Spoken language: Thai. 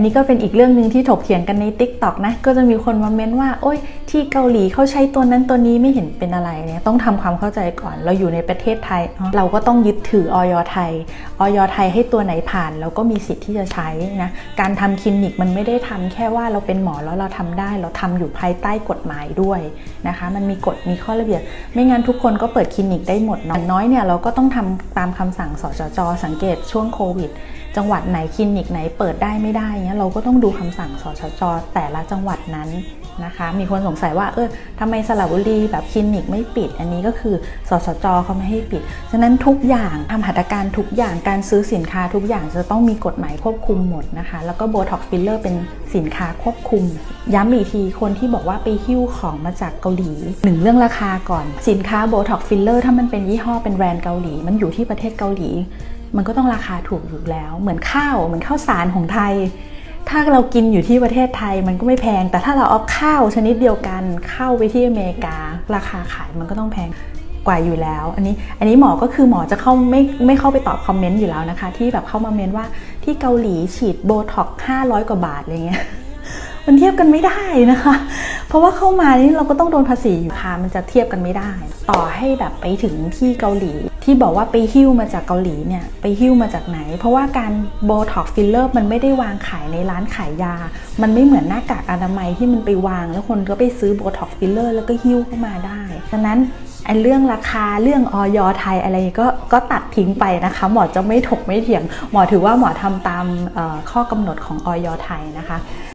นนี้ก็เป็นอีกเรื่องหนึ่งที่ถกเถียงกันใน t ิ k t o k นะ ก็จะมีคนมาเม้นว่า โอ้ย ที่เกาหลีเขาใช้ตัวนั้นตัวนี้ไม่เห็นเป็นอะไรเนี่ยต้องทำความเข้าใจก่อน เราอยู่ในประเทศไทย เราก็ต้องยึดถือออยไทยออยไทยให้ตัวไหนผ่านเราก็มีสิทธิ์ที่จะใช้นะ การทำคลินิกมันไม่ได้ทำแค่ว่าเราเป็นหมอแล้วเราทำได้ เราทำอยู่ภายใต้กฎหมายด้วยนะคะ มันมีกฎมีข้อระเบียบ ไม่งั้นทุกคนก็เปิดคลินิกได้หมดเนาะน้อยเนี่ยเราก็ต้องทำตามคำสั่งสจจสังเกตช่วงโควิด จังหวัดไหนคลินิกไหนเปิดได้ไม่ได้เงี้เราก็ต้องดูคำสั่งสชจแต่ละจังหวัดนั้นนะคะ มีคนสงสัยว่าเออทำไมสระบุรีแบบคลินิกไม่ปิด อันนี้ก็คือสชจเขาไม่ให้ปิด ฉะนั้นทุกอย่างทำหัตถการทุกอย่างการซื้อสินค้าทุกอย่างจะต้องมีกฎหมายควบคุมหมดนะคะ แล้วก็โบท็อกฟิลเลอร์เป็นสินค้าควบคุม ย้ำอีกทีคนที่บอกว่าไปหิ้วของมาจากเกาหลีหนึ่งเรื่องราคาก่อนสินค้าโบท็อกฟิลเลอร์ถ้ามันเป็นยี่ห้อเป็นแบรนด์เกาหลี มันอยู่ที่ประเทศเกาหลีมันก็ต้องราคาถูกอยู่แล้ว เหมือนข้าว เหมือนข้าวสารของไทย ถ้าเรากินอยู่ที่ประเทศไทยมันก็ไม่แพง แต่ถ้าเราเอาข้าวชนิดเดียวกันเข้าไปที่อเมริการาคาขายมันก็ต้องแพงกว่าอยู่แล้ว อันนี้อันนี้หมอก็คือหมอจะเข้าไม่ไม่เข้าไปตอบคอมเมนต์อยู่แล้วนะคะ ที่แบบเข้ามาเมนว่าที่เกาหลีฉีดโบท็อก500 กว่าบาทอะไรเงี้ย มันเทียบกันไม่ได้นะคะ เพราะว่าเข้ามานี่เราก็ต้องโดนภาษีอยู่ค่ะ มันจะเทียบกันไม่ได้ ต่อให้แบบไปถึงที่เกาหลี ที่บอกว่าไปหิ้วมาจากเกาหลีเนี่ย ไปหิ้วมาจากไหน เพราะว่าการโบท็อกฟิลเลอร์มันไม่ได้วางขายในร้านขายยา มันไม่เหมือนหน้ากากอนามัยที่มันไปวาง แล้วคนก็ไปซื้อโบท็อกฟิลเลอร์แล้วก็หิ้วเข้ามาได้ฉะนั้นไอ้เรื่องราคาเรื่องออยอไทยอะไรก็ก็ตัดทิ้งไปนะคะ หมอจะไม่ถกไม่เถียง หมอถือว่าหมอทำตามข้อกำหนดของออยอไทยนะคะ